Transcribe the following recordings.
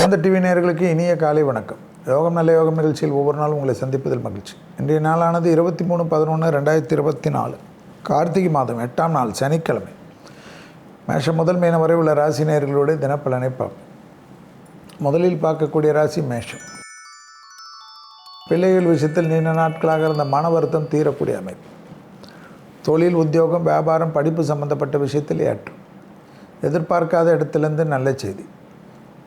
சொந்த டிவி நேர்களுக்கு இனிய காலை வணக்கம். யோகம் நல்ல யோகம் நிகழ்ச்சியில் ஒவ்வொரு நாளும் உங்களை சந்திப்பதில் மகிழ்ச்சி. இன்றைய நாளானது இருபத்தி மூணு பதினொன்று ரெண்டாயிரத்தி இருபத்தி நாலு கார்த்திகை மாதம் எட்டாம் நாள் சனிக்கிழமை. மேஷம் முதல் மீன வரை உள்ள ராசி நேர்களுடைய தினப்பலனை பார்ப்போம். முதலில் பார்க்கக்கூடிய ராசி மேஷம். பிள்ளைகள் விஷயத்தில் நீண்ட நாட்களாக இருந்த மன வருத்தம் தீரக்கூடிய அமைப்பு. தொழில் உத்தியோகம் வியாபாரம் படிப்பு சம்பந்தப்பட்ட விஷயத்தில் ஏற்றம். எதிர்பார்க்காத இடத்துலேருந்து நல்ல செய்தி.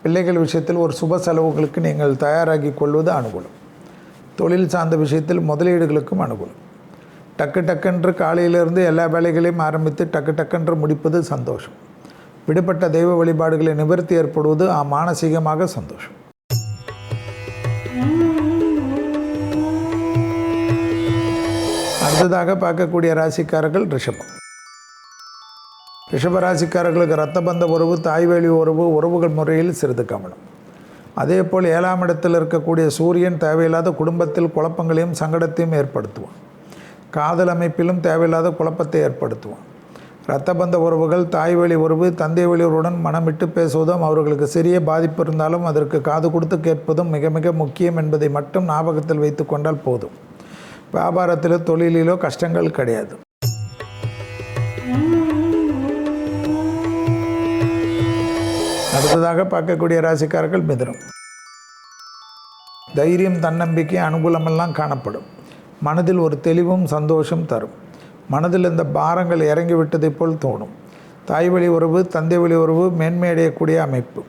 பிள்ளைகள் விஷயத்தில் ஒரு சுப செலவுகளுக்கு நீங்கள் தயாராகி கொள்வது அனுகூலம். தொழில் சார்ந்த விஷயத்தில் முதலீடுகளுக்கும் அனுகூலம். டக்கு டக்கென்று காலையிலிருந்து எல்லா வேலைகளையும் ஆரம்பித்து டக்கு டக்கென்று முடிப்பது சந்தோஷம். விடுபட்ட தெய்வ வழிபாடுகளை நிவர்த்தி ஏற்படுவது ஆ மானசீகமாக சந்தோஷம். அடுத்ததாக பார்க்கக்கூடிய ராசிக்காரர்கள் ரிஷபம். ரிஷபராசிக்காரர்களுக்கு ரத்தபந்த உறவு தாய்வேலி உறவு உறவுகள் முறையில் சிறிது கவனம். அதே போல் ஏழாம் இடத்தில் இருக்கக்கூடிய சூரியன் தேவையில்லாத குடும்பத்தில் குழப்பங்களையும் சங்கடத்தையும் ஏற்படுத்துவான். காதல் அமைப்பிலும் தேவையில்லாத குழப்பத்தை ஏற்படுத்துவான். இரத்தபந்த உறவுகள் தாய்வழி உறவு தந்தை வழியுடன் மனமிட்டு பேசுவதும் அவர்களுக்கு சிறிய பாதிப்பு இருந்தாலும் அதற்கு காது கொடுத்து கேட்பதும் மிக மிக முக்கியம் என்பதை மட்டும் ஞாபகத்தில் வைத்து கொண்டால் போதும். வியாபாரத்திலோ தொழிலிலோ கஷ்டங்கள் கிடையாது. அடுத்ததாக பார்க்கக்கூடிய ராசிக்காரர்கள் மிதுனம். தைரியம் தன்னம்பிக்கை அனுகூலமெல்லாம் காணப்படும். மனதில் ஒரு தெளிவும் சந்தோஷம் தரும். மனதில் இந்த பாரங்கள் இறங்கி விட்டதைப் போல் தோணும். தாய் வழி உறவு தந்தை வழி உறவு மேன்மையடையக்கூடிய அமைப்பு.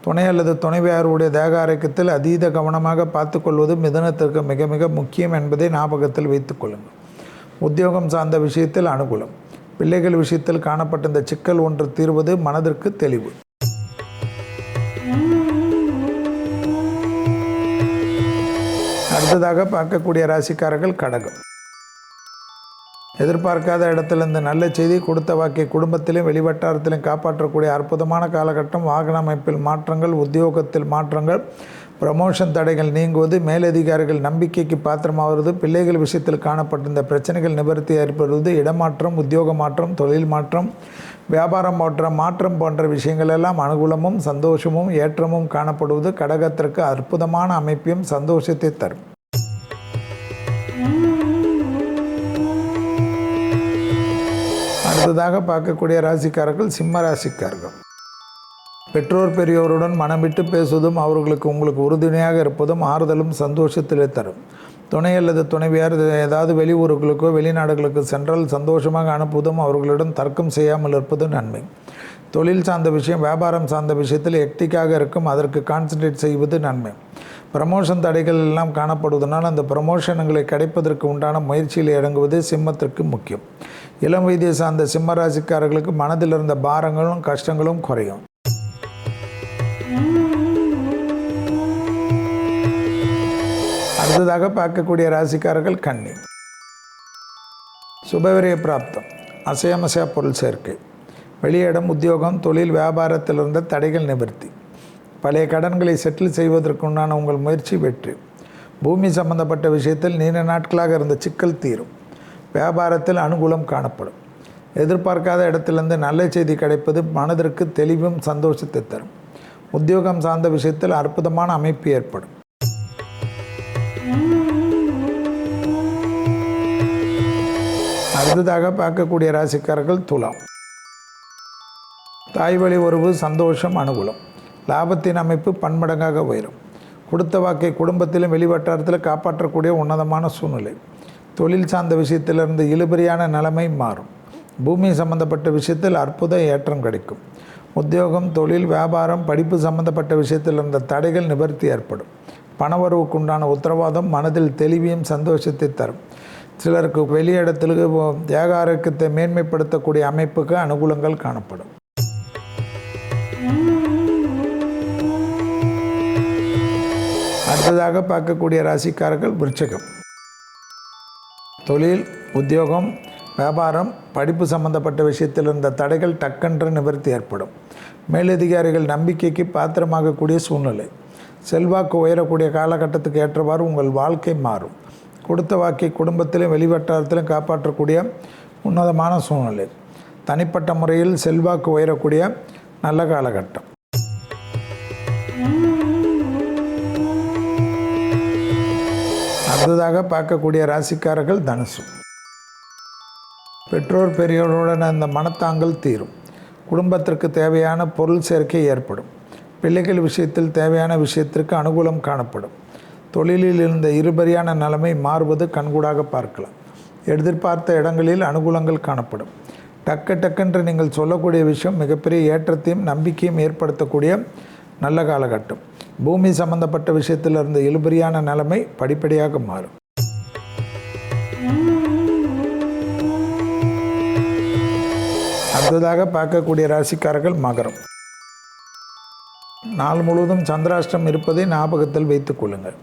துணை அல்லது துணைவியாருடைய தேக ஆரோக்கியத்தில் அதீத கவனமாக பார்த்துக்கொள்வது மிதனத்திற்கு மிக மிக முக்கியம் என்பதை ஞாபகத்தில் வைத்துக் கொள்ளுங்கள். உத்தியோகம் சார்ந்த விஷயத்தில் அனுகூலம். பிள்ளைகள் விஷயத்தில் காணப்பட்ட இந்த சிக்கல் ஒன்று தீர்வது மனதிற்கு தெளிவு. அடுத்ததாக பார்க்கக்கூடிய ராசிக்காரர்கள் கடகம். எதிர்பார்க்காத இடத்திலிருந்து நல்ல செய்தி கொடுத்த வாக்கை குடும்பத்திலும் வெளிவட்டாரத்திலும் காப்பாற்றக்கூடிய அற்புதமான காலகட்டம் வாகன அமைப்பில் மாற்றங்கள் உத்தியோகத்தில் மாற்றங்கள் ப்ரமோஷன் தடைகள் நீங்குவது மேலதிகாரிகள் நம்பிக்கைக்கு பாத்திரமாவது பிள்ளைகள் விஷயத்தில் காணப்பட்டிருந்த பிரச்சனைகள் நிவர்த்தி ஏற்படுவது இடமாற்றம் உத்தியோக மாற்றம் தொழில் மாற்றம் வியாபாரம் போன்ற மாற்றம் போன்ற விஷயங்கள் எல்லாம் அனுகூலமும் சந்தோஷமும் ஏற்றமும் காணப்படுவது கடகத்திற்கு அற்புதமான அமைப்பையும் சந்தோஷத்தை தரும். அடுத்ததாக பார்க்கக்கூடிய ராசிக்காரர்கள் சிம்ம ராசிக்காரர்கள். பெற்றோர் பெரியோருடன் மனம் விட்டு பேசுவதும் அவர்களுக்கு உங்களுக்கு உறுதுணையாக இருப்பதும் ஆறுதலும் சந்தோஷத்திலே தரும். துணை அல்லது துணைவியார் ஏதாவது வெளியூர்களுக்கோ வெளிநாடுகளுக்கு சென்றால் சந்தோஷமாக அனுப்புவதும் அவர்களிடம் தர்க்கம் செய்யாமல் இருப்பதும் நன்மை. தொழில் சார்ந்த விஷயம் வியாபாரம் சார்ந்த விஷயத்தில் எக்டிக்காக இருக்கும் அதற்கு கான்சன்ட்ரேட் செய்வது நன்மை. ப்ரமோஷன் தடைகள் எல்லாம் காணப்படுவதனால் அந்த ப்ரமோஷன்களை கிடைப்பதற்கு உண்டான முயற்சியில் இறங்குவது சிம்மத்திற்கு முக்கியம். இளம் வயதை சார்ந்த சிம்ம ராசிக்காரர்களுக்கு மனதில் இருந்த பாரங்களும் கஷ்டங்களும் குறையும். அடுத்ததாக பார்க்கக்கூடிய ராசிக்காரர்கள் கண்ணி சுபவிரிய பிராப்தம் அசையமசைய பொருள் சேர்க்கை. வெளியிடம் உத்தியோகம் தொழில் வியாபாரத்தில் இருந்த தடைகள் நிவர்த்தி. பழைய கடன்களை செட்டில் செய்வதற்குண்டான உங்கள் முயற்சி வெற்றி. பூமி சம்பந்தப்பட்ட விஷயத்தில் நீண்ட நாட்களாக இருந்த சிக்கல் தீரும். வியாபாரத்தில் அனுகூலம் காணப்படும். எதிர்பார்க்காத இடத்திலிருந்து நல்ல செய்தி கிடைப்பது மனதிற்கு தெளிவும் சந்தோஷத்தை தரும். உத்தியோகம் சார்ந்த விஷயத்தில் அற்புதமான அமைப்பு ஏற்படும். அடுத்ததாக பார்க்கக்கூடிய ராசிக்காரர்கள் துலாம். தாய் வழி உறவு சந்தோஷம் அனுகூலம். லாபத்தின் அமைப்பு பன்மடங்காக உயரும். கொடுத்த வாக்கை குடும்பத்திலும் வெளிவட்டாரத்தில் காப்பாற்றக்கூடிய உன்னதமான சூழ்நிலை. தொழில் சார்ந்த விஷயத்திலிருந்து இழுபறியான நிலைமை மாறும். பூமி சம்பந்தப்பட்ட விஷயத்தில் அற்புத ஏற்றம் கிடைக்கும். உத்தியோகம் தொழில் வியாபாரம் படிப்பு சம்பந்தப்பட்ட விஷயத்தில் இருந்த தடைகள் நிவர்த்தி ஏற்படும். பணவரவுக்குண்டான உத்தரவாதம் மனதில் தெளிவையும் சந்தோஷத்தை தரும். சிலருக்கு வெளியிடத்திற்கு தேக ஆரோக்கியத்தை மேன்மைப்படுத்தக்கூடிய அமைப்புக்கு அனுகூலங்கள் காணப்படும். அடுத்ததாக பார்க்கக்கூடிய ராசிக்காரர்கள் விருச்சகம். தொழில் உத்தியோகம் வியாபாரம் படிப்பு சம்பந்தப்பட்ட விஷயத்தில் இருந்த தடைகள் டக்கென்று நிவர்த்தி ஏற்படும். மேலதிகாரிகள் நம்பிக்கைக்கு பாத்திரமாகக்கூடிய சூழ்நிலை. செல்வாக்கு உயரக்கூடிய காலகட்டத்துக்கு ஏற்றவாறு உங்கள் வாழ்க்கை மாறும். கொடுத்த வாக்கை குடும்பத்திலும் வெளிவட்டாரத்திலும் காப்பாற்றக்கூடிய உன்னதமான சூழ்நிலை. தனிப்பட்ட முறையில் செல்வாக்கு உயரக்கூடிய நல்ல காலகட்டம். அடுத்ததாக பார்க்கக்கூடிய ராசிக்காரர்கள் தனுசு. பெற்றோர் பெரியோருடன் அந்த மனத்தாங்கல் தீரும். குடும்பத்திற்கு தேவையான பொருள் சேர்க்கை ஏற்படும். பிள்ளைகள் விஷயத்தில் தேவையான விஷயத்திற்கு அனுகூலம் காணப்படும். தொழிலில் இருந்த இருபரியான நிலைமை மாறுவது கண்கூடாக பார்க்கலாம். எதிர்பார்த்த இடங்களில் அனுகூலங்கள் காணப்படும். டக்கு டக்குன்று நீங்கள் சொல்லக்கூடிய விஷயம் மிகப்பெரிய ஏற்றத்தையும் நம்பிக்கையும் ஏற்படுத்தக்கூடிய நல்ல காலகட்டம். பூமி சம்பந்தப்பட்ட விஷயத்தில் இருந்த இழுபறியான நிலைமை படிப்படியாக மாறும். அடுத்ததாக பார்க்கக்கூடிய ராசிக்காரர்கள் மகரம். நாள் முழுவதும் சந்திராஷ்டம் இருப்பதை ஞாபகத்தில் வைத்துக் கொள்ளுங்கள்.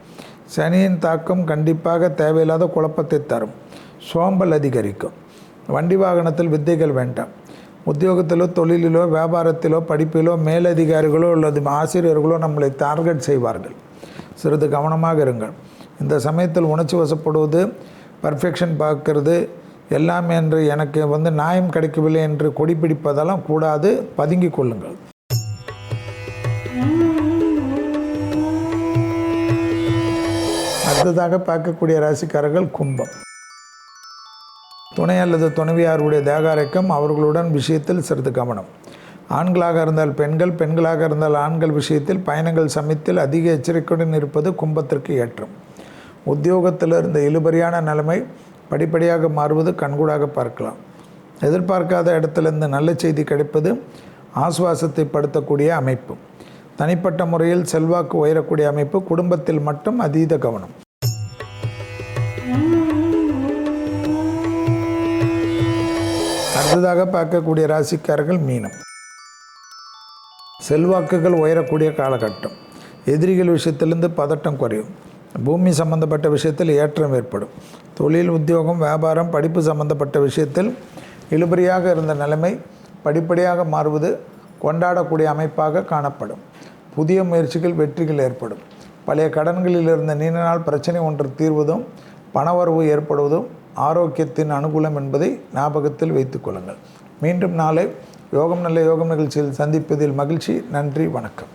சனியின் தாக்கம் கண்டிப்பாக தேவையில்லாத குழப்பத்தை தரும். சோம்பல் அதிகரிக்கும். வண்டி வாகனத்தில் வித்தைகள் வேண்டாம். உத்தியோகத்திலோ தொழிலிலோ வியாபாரத்திலோ படிப்பிலோ மேலதிகாரிகளோ அல்லது ஆசிரியர்களோ நம்மளை டார்கெட் செய்வார்கள். சிறிது கவனமாக இருங்கள். இந்த சமயத்தில் உணர்ச்சி வசப்படுவது பர்ஃபெக்ஷன் பார்க்கறது எல்லாம் என்று எனக்கு வந்து நியாயம் கிடைக்கவில்லை என்று கொடி பிடிப்பதெல்லாம் கூடாது பதுங்கிக் கொள்ளுங்கள். அடுத்ததாக பார்க்கக்கூடிய ராசிக்காரர்கள் கும்பம். துணை அல்லது துணைவியாருடைய தேகாரக்கம் அவர்களுடன் விஷயத்தில் சிறிது கவனம். ஆண்களாக இருந்தால் பெண்கள் பெண்களாக இருந்தால் ஆண்கள் விஷயத்தில் பயணங்கள் சமயத்தில் அதிக எச்சரிக்கையுடன் இருப்பது கும்பத்திற்கு ஏற்றம். உத்தியோகத்தில் இருந்த இழுபறியான நிலைமை படிப்படியாக மாறுவது கண்கூடாக பார்க்கலாம். எதிர்பார்க்காத இடத்திலிருந்து நல்ல செய்தி கிடைப்பது ஆசுவாசத்தை படுத்தக்கூடிய அமைப்பு. தனிப்பட்ட முறையில் செல்வாக்கு உயரக்கூடிய அமைப்பு குடும்பத்தில் மட்டும் அதீத கவனம். அடுத்ததாக பார்க்கக்கூடிய ராசிக்காரர்கள் மீனம். செல்வாக்குகள் உயரக்கூடிய காலகட்டம். எதிரிகள் விஷயத்திலிருந்து பதட்டம் குறையும். பூமி சம்பந்தப்பட்ட விஷயத்தில் ஏற்றம் ஏற்படும். தொழில் உத்தியோகம் வியாபாரம் படிப்பு சம்பந்தப்பட்ட விஷயத்தில் இழுபறியாக இருந்த நிலைமை படிப்படியாக மாறுவது கொண்டாடக்கூடிய அமைப்பாக காணப்படும். புதிய முயற்சிகள் வெற்றிகள் ஏற்படும். பழைய கடன்களில் இருந்த நீண்ட நாள் பிரச்சனை ஒன்று தீர்வதும் பணவரவு ஏற்படுவதும் ஆரோக்கியத்தின் அனுகூலம் என்பதை ஞாபகத்தில் வைத்துக் கொள்ளுங்கள். மீண்டும் நாளை யோகம் நல்ல யோகம் நிகழ்ச்சியில் சந்திப்பதில் மகிழ்ச்சி. நன்றி. வணக்கம்.